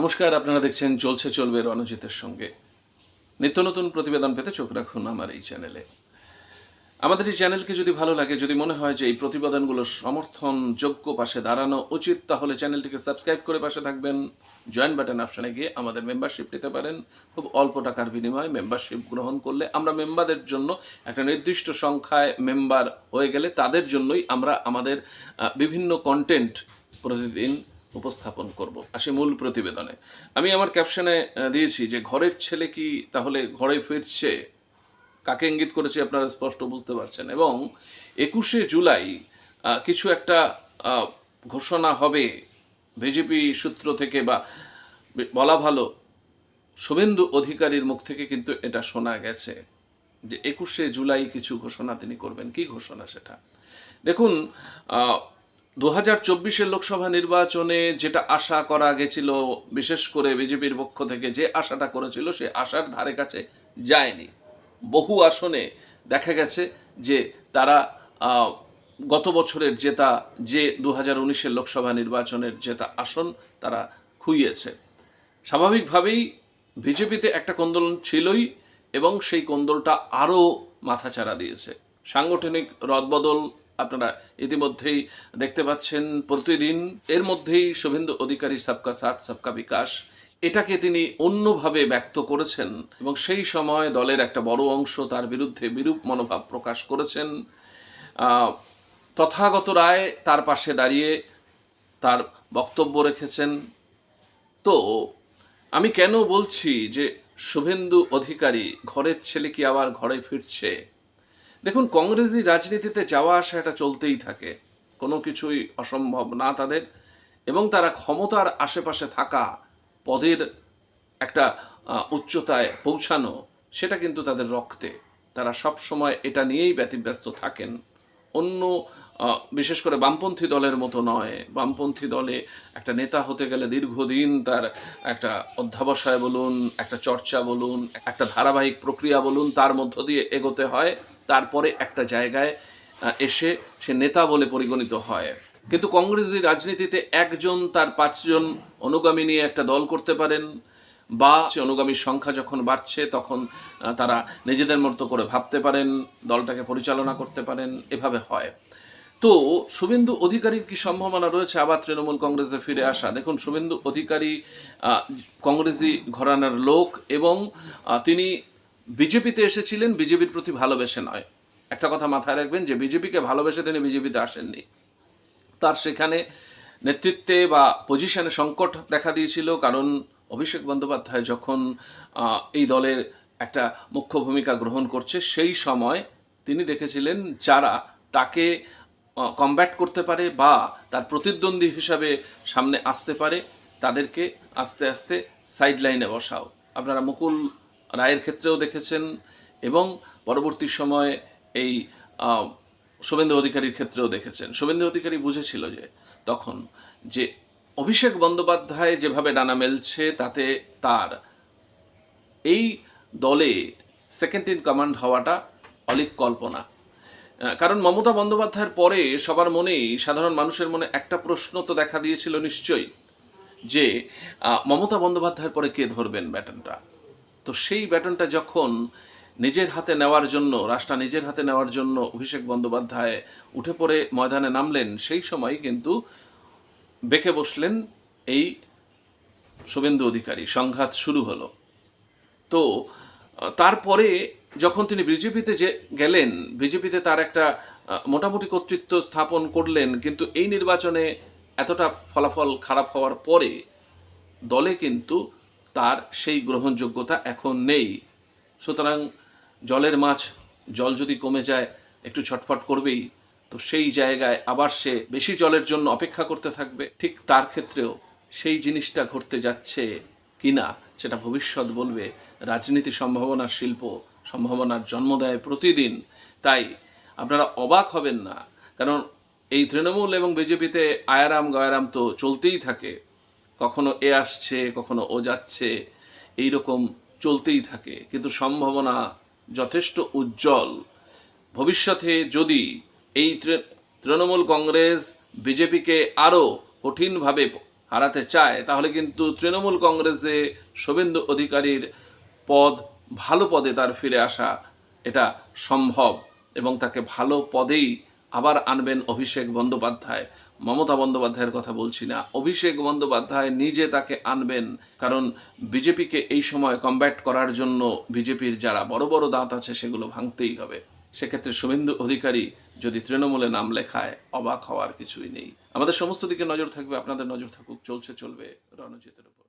নমস্কার, আপনারা দেখছেন চলছে চলবে রণজিতের সঙ্গে। নিত্য নতুন প্রতিবেদন পেতে চোখ রাখুন আমার এই চ্যানেলে। আমাদের এই চ্যানেলকে যদি ভালো লাগে, যদি মনে হয় যে এই প্রতিবেদনগুলো সমর্থন যোগ্য পাশে দাঁড়ানো উচিত, তাহলে চ্যানেলটিকে সাবস্ক্রাইব করে পাশে থাকবেন। জয়েন বাটন অপশানে গিয়ে আমাদের মেম্বারশিপ নিতে পারেন। খুব অল্প টাকার বিনিময়ে মেম্বারশিপ গ্রহণ করলে আমরা মেম্বারদের জন্য একটা নির্দিষ্ট সংখ্যায় মেম্বার হয়ে গেলে তাদের জন্যই আমরা আমাদের বিভিন্ন কন্টেন্ট প্রতিদিন উপস্থাপন করব। আসি মূল প্রতিবেদনে। আমি আমার ক্যাপশনে দিয়েছি যে ঘরের ছেলে কি তাহলে ঘরে ফিরছে? কাকে ইঙ্গিত করেছি আপনারা স্পষ্ট বুঝতে পারছেন। এবং একুশে জুলাই কিছু একটা ঘোষণা হবে বিজেপি সূত্র থেকে বা বলা ভালো, শুভেন্দু অধিকারীর মুখ থেকে কিন্তু এটা শোনা গেছে যে একুশে জুলাই কিছু ঘোষণা তিনি করবেন। কি ঘোষণা সেটা? দেখুন দু হাজার চব্বিশের লোকসভা নির্বাচনে যেটা আশা করা গেছিল, বিশেষ করে বিজেপির পক্ষ থেকে যে আশাটা করেছিল, সে আশার ধারে কাছে যায়নি। বহু আসনে দেখা গেছে যে তারা গত বছরের জেতা, যে দু হাজার উনিশের লোকসভা নির্বাচনের জেতা আসন তারা খুইয়েছে। স্বাভাবিকভাবেই বিজেপিতে একটা কোন্দল ছিলই এবং সেই কোন্দলটা আরও মাথাচাড়া দিয়েছে। সাংগঠনিক রদবদল আপনারা ইতিমধ্যেই দেখতে পাচ্ছেন প্রতিদিন এর মধ্যেই শুভেন্দু অধিকারী সবকা সাথ, সবকা বিকাশ। এটাকে তিনি অন্যভাবে ব্যক্ত করেছেন এবং সেই সময় দলের একটা বড় অংশ তার বিরুদ্ধে বিরূপ মনোভাব প্রকাশ করেছেন। তথাগত রায় তার পাশে দাঁড়িয়ে তার বক্তব্য রেখেছেন। তো, আমি কেন বলছি যে শুভেন্দু অধিকারী ঘরের ছেলে কি আবার ঘরে ফিরছে? দেখুন, কংগ্রেসি রাজনীতিতে যাওয়া আসা এটা চলতেই থাকে। কোনো কিছুই অসম্ভব না তাদের। এবং তারা ক্ষমতার আশেপাশে থাকা, পদের একটা উচ্চতায় পৌঁছানো, সেটা কিন্তু তাদের রক্তে। তারা সব সময় এটা নিয়েই ব্যতিব্যস্ত থাকেন। অন্য বিশেষ করে বামপন্থী দলের মতো নয়। বামপন্থী দলে একটা নেতা হতে গেলে দীর্ঘদিন তার একটা অধ্যাবসায় বলুন, একটা চর্চা বলুন, একটা ধারাবাহিক প্রক্রিয়া বলুন, তার মধ্য দিয়ে এগোতে হয়। তারপরে একটা জায়গায় এসে সে নেতা বলে পরিগণিত হয়। কিন্তু কংগ্রেসি রাজনীতিতে একজন তার পাঁচজন অনুগামী নিয়ে একটা দল করতে পারেন বা অনুগামীর সংখ্যা যখন বাড়ছে তখন তারা নিজেদের মতো করে ভাবতে পারেন, দলটাকে পরিচালনা করতে পারেন, এভাবে হয়। তো শুভেন্দু অধিকারীর কি সম্ভাবনা রয়েছে? আবার তৃণমূল কংগ্রেসে ফিরে আসা। দেখুন, শুভেন্দু অধিকারী কংগ্রেসি ঘরানার লোক এবং তিনি বিজেপিতে এসেছিলেন, বিজেপির প্রতি ভালোবেসে নয়। একটা কথা মাথায় রাখবেন যে, বিজেপিকে ভালোবেসে তিনি বিজেপিতে আসেননি। তার সেখানে নেতৃত্বে বা পজিশনে সংকট দেখা দিয়েছিল, কারণ অভিষেক বন্দ্যোপাধ্যায় যখন এই দলের একটা মুখ্য ভূমিকা গ্রহণ করছে, সেই সময় তিনি দেখেছিলেন যারা তাকে কমব্যাট করতে পারে বা তার প্রতিদ্বন্দ্বী হিসাবে সামনে আসতে পারে, তাদেরকে আস্তে আস্তে সাইড লাইনে বসাও। আপনারা মুকুল রায়ের ক্ষেত্রেও দেখেছেন এবং পরবর্তী সময়ে এই শুভেন্দু অধিকারীর ক্ষেত্রেও দেখেছেন। শুভেন্দু অধিকারী বুঝেছিল যে তখন যে অভিষেক বন্দ্যোপাধ্যায় যেভাবে ডানা মেলছে তাতে তার এই দলে সেকেন্ড ইন কমান্ড হওয়াটা অলিক কল্পনা। কারণ মমতা বন্দ্যোপাধ্যায়ের পরে সবার মনেই সাধারণ মানুষের মনে একটা প্রশ্ন তো দেখা দিয়েছিল নিশ্চয়ই যে মমতা বন্দ্যোপাধ্যায়ের পরে কে ধরবেন ব্যাটনটা? তো সেই ব্যাটনটা যখন নিজের হাতে নেওয়ার জন্য রাষ্ট্র নিজের হাতে নেওয়ার জন্য অভিষেক বন্দ্যোপাধ্যায় উঠে পড়ে ময়দানে নামলেন, সেই সময় কিন্তু বেঁকে বসলেন এই শুভেন্দু অধিকারী। সংঘাত শুরু হলো। তো, তারপরে যখন তিনি বিজেপিতে যে গেলেন, বিজেপিতে তার একটা মোটামুটি কর্তৃত্ব স্থাপন করলেন, কিন্তু এই নির্বাচনে এতটা ফলাফল খারাপ হওয়ার পরে দলে কিন্তু তার সেই গ্রহণযোগ্যতা এখন নেই। সুতরাং জলের মাছ, জল যদি কমে যায়, একটু ছটফট করবেই, তো সেই জায়গায় আবার সে বেশি জলের জন্য অপেক্ষা করতে থাকবে। ঠিক তার ক্ষেত্রেও সেই জিনিসটা ঘটতে যাচ্ছে কিনা, সেটা ভবিষ্যৎ বলবে। রাজনীতি সম্ভাবনার শিল্প, সম্ভাবনার জন্ম দেয় প্রতিদিন। তাই আপনারা অবাক হবেন না, কারণ এই তৃণমূল এবং বিজেপিতে আয়ারাম গয়ারাম তো চলতেই থাকে। কখনো এ আসছে, কখনো ও যাচ্ছে এই রকম চলতেই থাকে। কিন্তু সম্ভাবনা যথেষ্ট উজ্জ্বল। ভবিষ্যতে যদি এই তৃণমূল কংগ্রেস বিজেপিকে আরও কঠিনভাবে হারাতে চায়, তাহলে কিন্তু তৃণমূল কংগ্রেসে শুভেন্দু অধিকারীর পদ, ভালো পদে তার ফিরে আসা এটা সম্ভব এবং তাকে ভালো পদেই আবার আনবেন অভিষেক বন্দ্যোপাধ্যায়। মমতা বন্দ্যোপাধ্যায়ের কথা বলছি না। অভিষেক বন্দ্যোপাধ্যায় নিজে তাকে আনবেন কারণ বিজেপিকে এই সময় কমব্যাট করার জন্য বিজেপির যারা বড় বড় দাঁত আছে সেগুলো ভাঙতেই হবে। সেক্ষেত্রে শুভেন্দু অধিকারী যদি তৃণমূলে নাম লেখায়, অবাক হওয়ার কিছুই নেই। আমাদের সমস্ত দিকে নজর থাকবে, আপনাদের নজর থাকুক, চলছে, চলবে রণজিতের উপর।